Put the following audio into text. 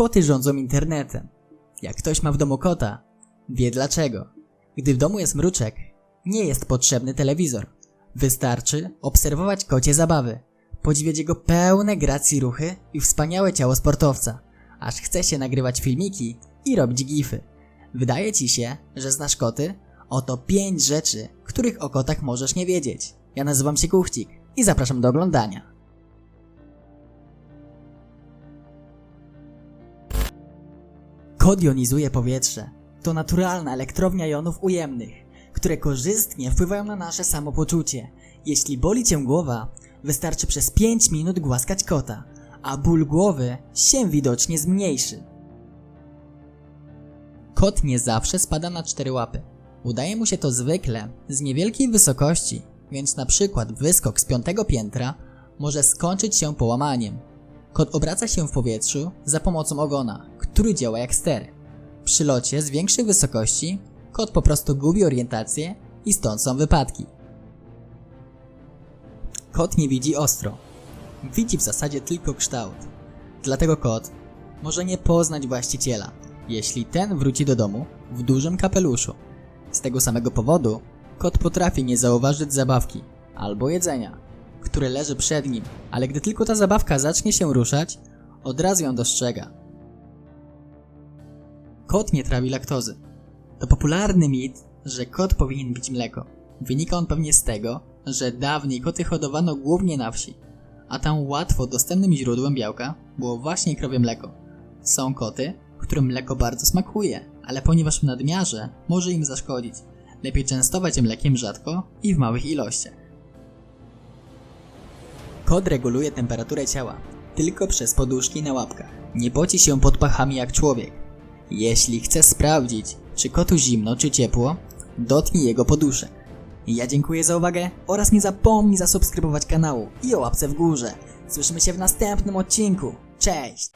Koty rządzą internetem. Jak ktoś ma w domu kota, wie dlaczego. Gdy w domu jest mruczek, nie jest potrzebny telewizor. Wystarczy obserwować kocie zabawy, podziwiać jego pełne gracji ruchy i wspaniałe ciało sportowca, aż chce się nagrywać filmiki i robić gify. Wydaje ci się, że znasz koty? Oto 5 rzeczy, których o kotach możesz nie wiedzieć. Ja nazywam się Kuchcik i zapraszam do oglądania. Kod jonizuje powietrze. To naturalna elektrownia jonów ujemnych, które korzystnie wpływają na nasze samopoczucie. Jeśli boli cię głowa, wystarczy przez 5 minut głaskać kota, a ból głowy się widocznie zmniejszy. Kot nie zawsze spada na cztery łapy. Udaje mu się to zwykle z niewielkiej wysokości, więc na przykład wyskok z piątego piętra może skończyć się połamaniem. Kot obraca się w powietrzu za pomocą ogona, który działa jak ster. Przy locie z większych wysokości kot po prostu gubi orientację i stąd są wypadki. Kot nie widzi ostro. Widzi w zasadzie tylko kształt. Dlatego kot może nie poznać właściciela, jeśli ten wróci do domu w dużym kapeluszu. Z tego samego powodu kot potrafi nie zauważyć zabawki albo jedzenia, które leży przed nim, ale gdy tylko ta zabawka zacznie się ruszać, od razu ją dostrzega. Kot nie trawi laktozy. To popularny mit, że kot powinien pić mleko. Wynika on pewnie z tego, że dawniej koty hodowano głównie na wsi, a tam łatwo dostępnym źródłem białka było właśnie krowie mleko. Są koty, którym mleko bardzo smakuje, ale ponieważ w nadmiarze może im zaszkodzić, lepiej częstować je mlekiem rzadko i w małych ilościach. Kot reguluje temperaturę ciała tylko przez poduszki na łapkach. Nie poci się pod pachami jak człowiek. Jeśli chcesz sprawdzić, czy kotu zimno czy ciepło, dotknij jego poduszek. Ja dziękuję za uwagę oraz nie zapomnij zasubskrybować kanału i o łapce w górze. Słyszymy się w następnym odcinku. Cześć!